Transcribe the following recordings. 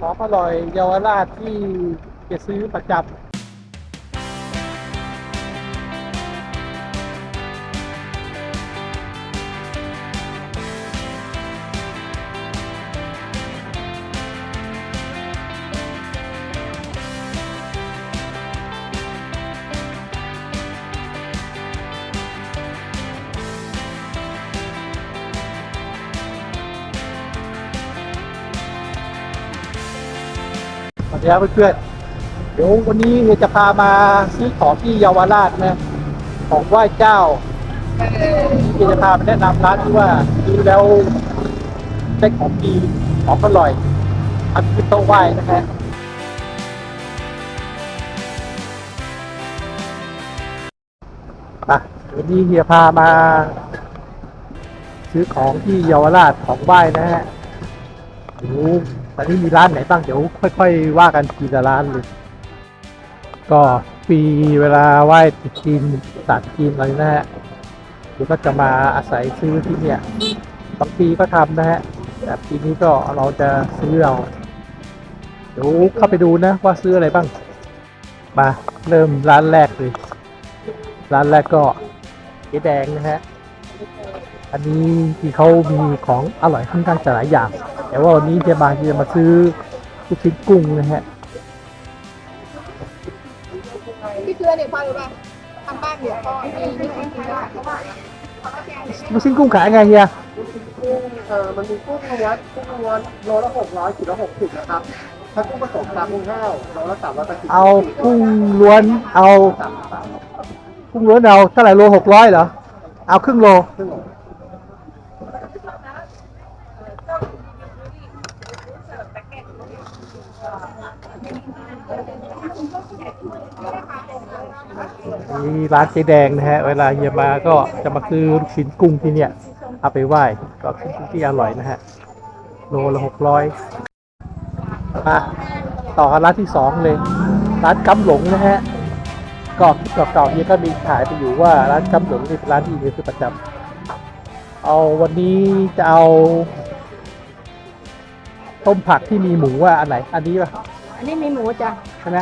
ของอร่อยเยาวราชที่จะซื้อประจำ วัสดีครับเพื่อนๆเดี๋ยววันนี้เฮียจะพามาซื้อของที่เยาวราชนะ ของไหว้เจ้าเฮียจะพาไปแนะนำร้านที่ว่าซื้อแล้วได้ของดีของอร่อย อันที่โต๊ะไหว้นะฮะอะวันนี้เฮียพามา ซื้อของที่เยาวราชของไหว้นะฮะเดี๋ยว ตอนนี้มีร้านไหนบ้าง เดี๋ยวค่อย ๆ ว่ากันทีละร้านเลย ก็ปีเวลาไหว้ตุจีนศาสตร์จีนอะไรนะฮะเดี๋ยวก็จะมาอาศัยซื้อที่เนี่ยบางปีก็ทำนะฮะแต่ปีนี้ก็เราจะซื้อเอาเดี๋ยวเข้าไปดูนะว่าซื้ออะไรบ้าง มาเริ่มร้านแรกเลย ร้านแรกก็เจ๊แดงนะฮะ อันนี้ที่เขามีของอร่อยค่อนข้างจะหลายอย่าง แต่ว่าวันนี้เฮียบางจะมาซื้อลูกชิ้นกุ้งนะฮะพี่เกลือเนี่ยพอรู้ป่ะทำบ้านเดี๋ยวก็มีมีคนกินได้ลูกชิ้นกุ้งขายไงเฮียกุ้งเอ่อมันมีกุ้งล้วนกุ้งล้วนโลละหกร้อยขีดละหกสิบนะครับ ถ้ากุ้งผสมปลากุ้งแห้วโลละสามร้อยแปดสิบเอากุ้งล้วนเอาสามสามกุ้งล้วนเอาเท่าไหร่โลหกร้อยเหรอ เอาครึ่งโลครึ่งโล นี่ร้านเจ๊แดงนะฮะ เวลาเฮียมาก็จะมาซื้อลูกชิ้นกุ้งที่เนี่ย เอาไปไหว้ก็เป็นกุ้งที่อร่อยนะฮะ โลละหกร้อยมาต่อกันร้านที่สองเลย ร้านกำหลงนะฮะก็คลิปเก่าๆเฮียก็มีขายไปอยู่ว่าร้านกำหลงนี่เป็นร้านที่เฮียคือประจำเอาวันนี้จะเอา ต้มผักที่มีหมูว่าอันไหน อันนี้ป่ะอันนี้มีหมูจ้ะใช่ไหม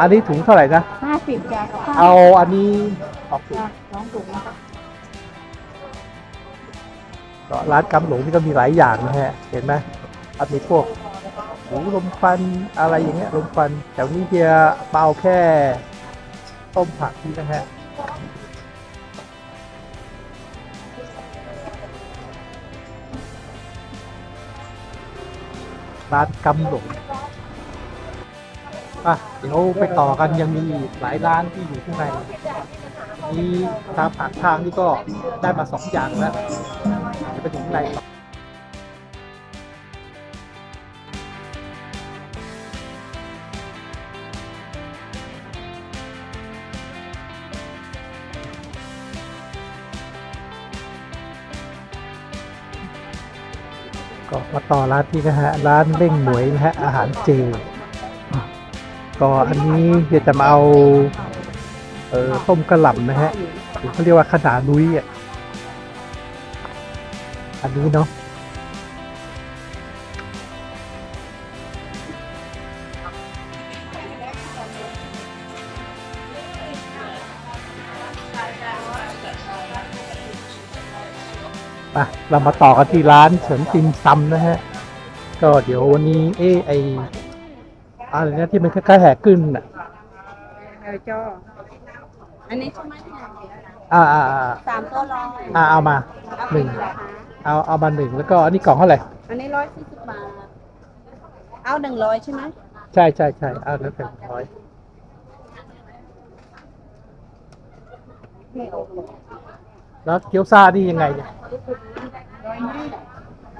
อันนี้ถุงเท่าไหร่นะห้าสิบจ้ะเอาอันนี้ออกถุงจ้ะสองถุงนะคะก็ร้านกำหลงนี่ก็มีหลายอย่างนะฮะ เห็นไหมอันมีพวกหมูลมควันอะไรอย่างเงี้ยลมควันแต่วันนี้เฮียเปาแค่ต้มผักนี่นะฮะร้านกำหลง อะเดี๋ยวไปต่อกันยังมีอีกหลายร้านที่อยู่ข้างในนี่ตามปากทางนี่ก็ได้มาสองอย่างแล้วเดี๋ยวไปถึงข้างในต่อก็มาต่อร้านที่นะฮะ ร้านเล่งหมวยนะฮะ อาหารเจ ก็อันนี้เดี๋ยวจะมาเอาเออต้มกระหล่ำนะฮะหรือเขาเรียกว่าขนานุ้ยอะอันนี้เนาะไปเรามาต่อกันที่ร้านเฉินติมซำนะฮะ ก็เดี๋ยววันนี้เอไอ อะไรนะที่มันคล้ายๆแหกขึ้นอะเออจ้ออันนี้ใช่ไหมเนี่ยอ่าอ่าอ่าสามตัวร้อยอ่าเอามาเอาหนึ่งไปราคาเอาเอามาหนึ่งแล้วก็อันนี้กล่องเท่าไหร่อันนี้ร้อยสี่สิบบาท เอาหนึ่งร้อยใช่ไหมใช่ใช่ใช่เอาแล้วเป็นร้อยแล้วเกี๊ยวซ่านี่ยังไงเนี่ยร้อยห้า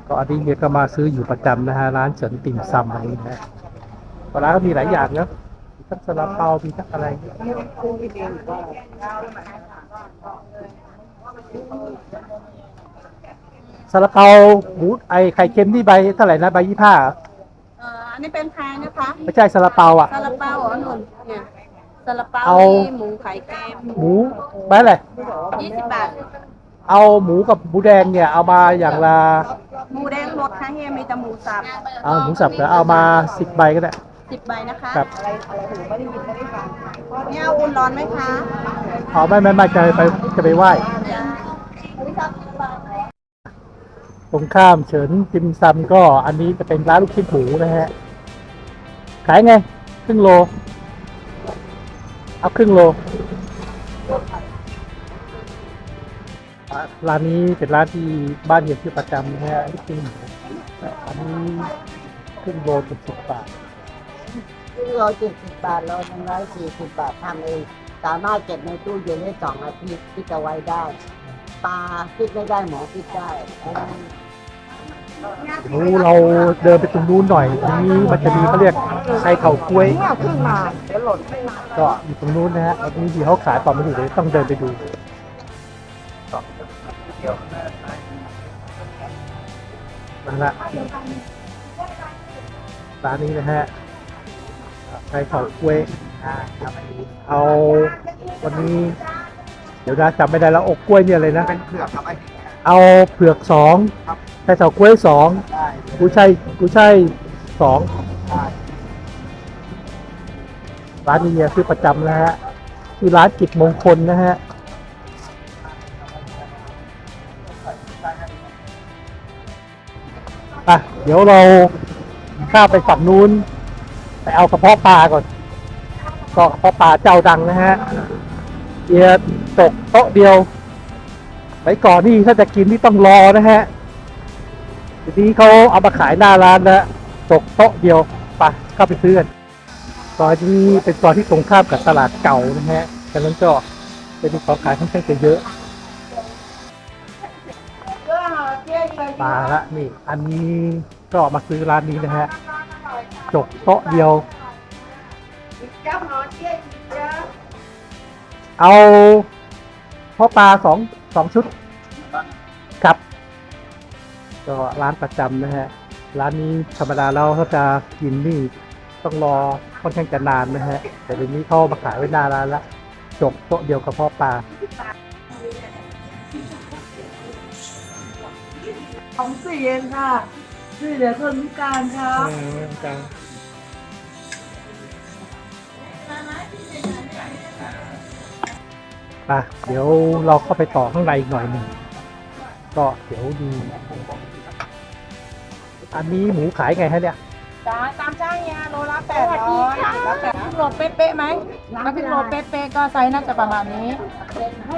ก็อันนี้เนี่ยก็มาซื้ออยู่ประจำนะฮะร้านเฉินติ่มซำอะไรนี้นะ ก็ร้านก็มีหลายอย่างเนอะมีทั้งซาลาเปามีทั้งอะไรซาลาเปาหมูไอไข่เค็มนี่ใบเท่าไหร่นะใบยี่ห้าเอ่ออันนี้เป็นพายนะคะไม่ใช่ซาลาเปาอะ ซาลาเปาอ๋อหนุนเนี่ยซาลาเปาเอามีหมูไข่แกมหมูใบอะไรยี่สิบบาท เอาหมูกับหมูแดงเนี่ย เอามาอย่างละหมูแดงหมดค่ะเฮียมีแต่หมูสับเอาหมูสับเดี๋ยวเอามาสิบใบก็ได้ สิบใบนะคะครับ อะไรอะไรหูไม่ได้ยินไม่ได้ฟังเนี่ยเอาอุ่นร้อนไหมคะเอาไม่ไม่ไม่จะไปจะไปไหว้ตรงข้ามเฉินจิมซัมก็อันนี้จะเป็นร้านลูกชิ้นหมูนะฮะ ขายไง ครึ่งโล เอาครึ่งโลอะร้านนี้เป็นร้านที่บ้านเฮียชื่อประจำนะฮะลูกชิ้นหมูอันนี้ครึ่งโลเจ็ดสิบบาท เราเจ็ดสิบบาทเราหนึ่งร้อยสี่สิบบาททำเอง สามารถเก็บในตู้เย็นได้สองอาทิตย์ที่จะไว้ได้ ปลาคิดไม่ได้หมอคิดได้เดี๋ยวเราเดินไปตรงนู้นหน่อยตรงนี้มันจะมีเขาเรียกไข่เข่ากล้วยเนี่ยขึ้นมาเดี๋ยวหล่นไม่มาก็อยู่ตรงนู้นนะฮะตรงนี้ที่เขาขายต่อไม่ถูกเลยต้องเดินไปดูนั่นละร้านนี้นะฮะ ไข่เข่ากล้วยอ่าครับเอาวันนี้ เดี๋ยวนะจำไม่ได้แล้วอกกล้วยเนี่ยเลยนะ เป็นเผือกครับไอ้เอาเผือกสองไข่เข่ากล้วยสองได้กูใช่ายกูใช่ายสองร้านนี้เนี่ยคือประจำนะฮะคือร้านกิจมงคลนะฮะอะเดี๋ยวเราข้ามไปฝั่งนู้น ไปเอากระเพาะปลาก่อนก็กระเพาะปลาเจ้าดังนะฮะเอียตกโต๊ะเดียวไปก่อนนี่ถ้าจะกินนี่ต้องรอนะฮะทีนี้เขาเอามาขายหน้าร้านแล้วตกโต๊ะเดียวไปเข้าไปซื้อกันซอยนี้เป็นซอยที่ตรงข้ามกับตลาดเก่านะฮะดังนั้นก็จะมีของขายค่อนข้างจะเยอะมาละนี่ อันนี้ก็มาซื้อร้านนี้นะฮะ จกโต๊ะเดียว เอาพ่อปลาสองสองชุดครับ ก็ร้านประจำนะฮะ ร้านนี้ธรรมดาแล้วถ้าจะกินนี่ต้องรอค่อนข้างจะนานนะฮะ แต่เดี๋ยวนี้เขามาขายไว้หน้าร้านละจบโต๊ะเดียวกับพ่อปลาของสี่เองค่ะช่วยเหลือคนพิการครับอ่ะเดี๋ยวเราเข้าไปต่อข้างในอีกหน่อยหนึ่งก็เดี๋ยวดู อันนี้หมูขายไงฮะเนี่ยจ้าตามจ้างเนี่ยโลละแปดร้อยแล้วแต่โลเป๊ะๆไหมถ้าเป็นโลเป๊ะๆก็ไซส์น่าจะประมาณนี้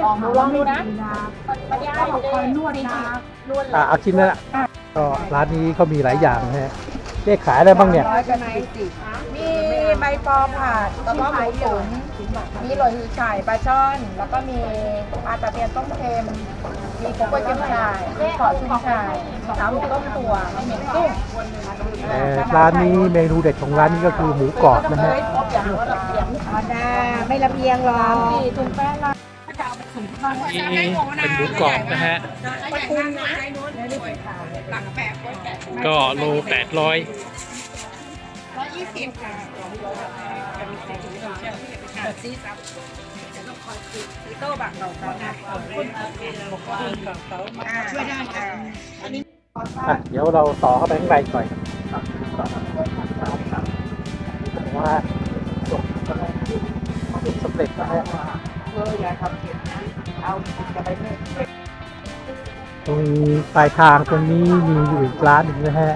ลองดูลองดูนะมันยากอยู่เลยนวดนะนวดอะเอาชิ้นนั้นอะก็ร้านนี้ก็มีหลายอย่างนะฮะเรียกขายอะไรบ้างเนี่ยร้อยกันไหนมีใบปอผัดกระเพาะหมูตุ๋น มีโรยหือฉ่ายปลาช่อน แล้วก็มีปลาตะเพียนต้มเค็ม มีกุ้งกล้วยเค็มฉ่ายมีขอชุ่มฉ่ายสามหมูต้มถั่วมีเหม็นกุ้งเอ่อร้านนี้เมนูเด็ดของร้านนี้ก็คือหมูกรอบนะฮะครบอย่างละเอียดอ๋อได้ไม่ลำเอียงหรอสามสี่ถุงแป้งละเป็นหมูกรอบนะฮะ ก็โลแปดร้อย โต้บักเราเขานะช่วยได้ค่ะอะเดี๋ยวเราต่อเข้าไปข้างในหน่อยว่าจบสำเร็จนะฮะตรงปลายทางตรงนี้มีอยู่อีกร้านหนึ่งนะฮะ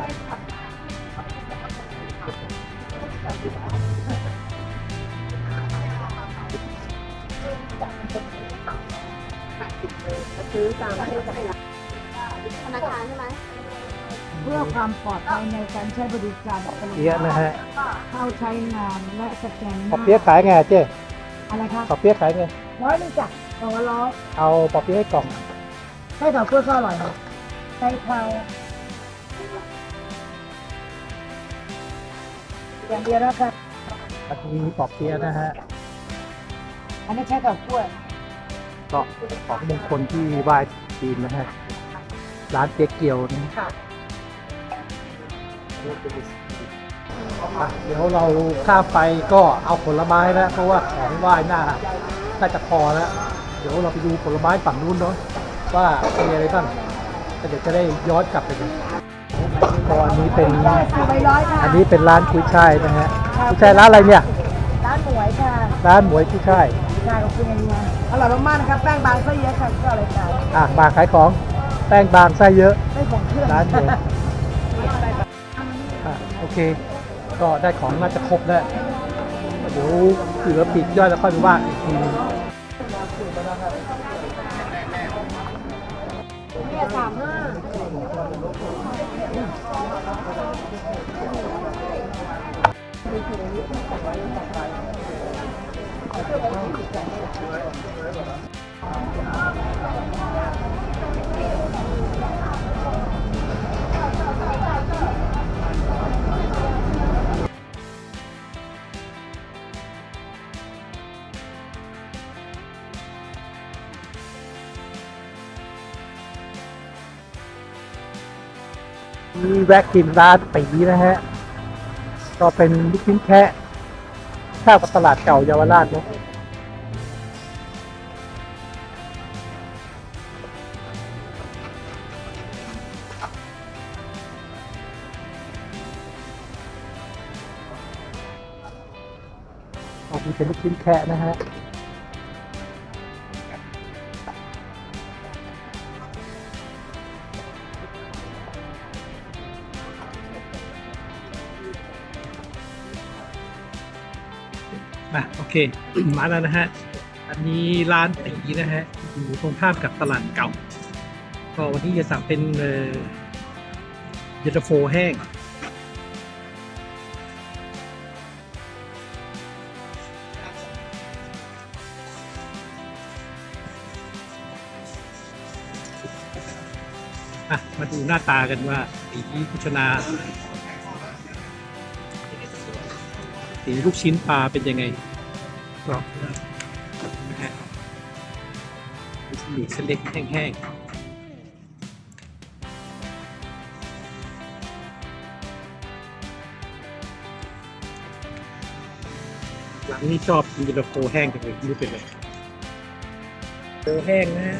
ามปลอดภัยในการใช้บริการเปี๊ยะนะฮะเข้าใช้งานและสแกนหปอน้าเปี๊ยะขายไงเจ๊อะไรคะปอเปี๊ยะขายไง ร้อยหนึงจ้ะสองร้อยเอาปอเปี๊ยะให้กล่องใช้ดอกกล้วยก็อร่อยนะใช้เทาอย่างเดียวนะคะอันนี้ปอเปี๊ยะนะฮะอันนี้ใช้ดอกกล้วยก็ของมงคลที่ไหว้จีนนะฮะ ร้านเจ๊เกียวนะอะ เดี๋ยวเราข้ามไปก็เอาผลไม้นะเพราะว่าของไหว้หน้าน่าจะพอแล้ว เดี๋ยวเราไปดูผลไม้ฝั่งนู้นเนาะว่ามีอะไรบ้างก็เดี๋ยวจะได้ย้อนกลับไปดูก็อันนี้เป็นใบร้อยค่ะอันนี้เป็นร้านกุ้ยช่ายนะฮะกุ้ยช่ายร้านอะไรเนี่ย ร้านหมวยค่ะ ร้านหมวยกุ้ยช่ายใช่ขอบคุณยังไงอร่อยมากๆนะครับแป้งบางไส้เยอะค่ะก็เลยค่ะอะมาขายของแป้งบางไส้เยอะไม่ผงเครื่องร้านหมวยอะโอ เค ก็ได้ของน่าจะครบแล้วเดี๋ยวเหลือปีกย่อยแล้วค่อยไปว่าอีกทีนึงเนี่ยสามห้า มีแวะกินร้านตีนะฮะ ก็เป็นลูกชิ้นแคะข้าวกับตลาดเก่าเยาวราชเนาะเอาเป็นลูกชิ้นแคะนะฮะ อะโอเค มาแล้วนะฮะ อันนี้ร้านตีนะฮะ อยู่ตรงข้ามกับตลาดเก่า ก็วันนี้จะสั่งเป็นเย็นตาโฟแห้ง มาดูหน้าตากันว่าตีพุชนา สีลูกชิ้นปลาเป็นยังไงกรอบนะฮะมีเส้นเล็กแห้งๆหลังนี่ชอบกินเย็นตาโฟแห้งจังเลยไม่รู้เป็นไรโฟแห้งนะฮะ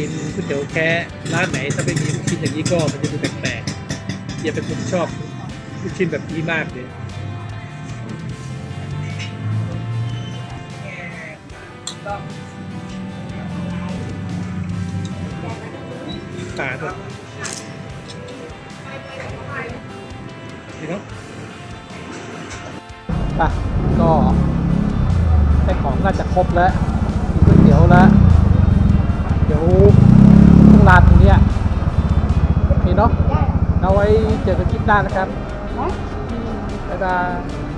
กินก๋วยเตี๋ยวแค่ร้านไหนถ้าไม่มีลูกชิ้นอย่างนี้ก็มันจะดูแปลกๆเฮียเป็นคนชอบลูกชิ้นแบบนี้มากเลยตาด้วยดีเนาะอะก็ได้ของน่าจะครบแล้ว เอาไว้เจอกันคลิปหน้านะครับบ๊ายบาย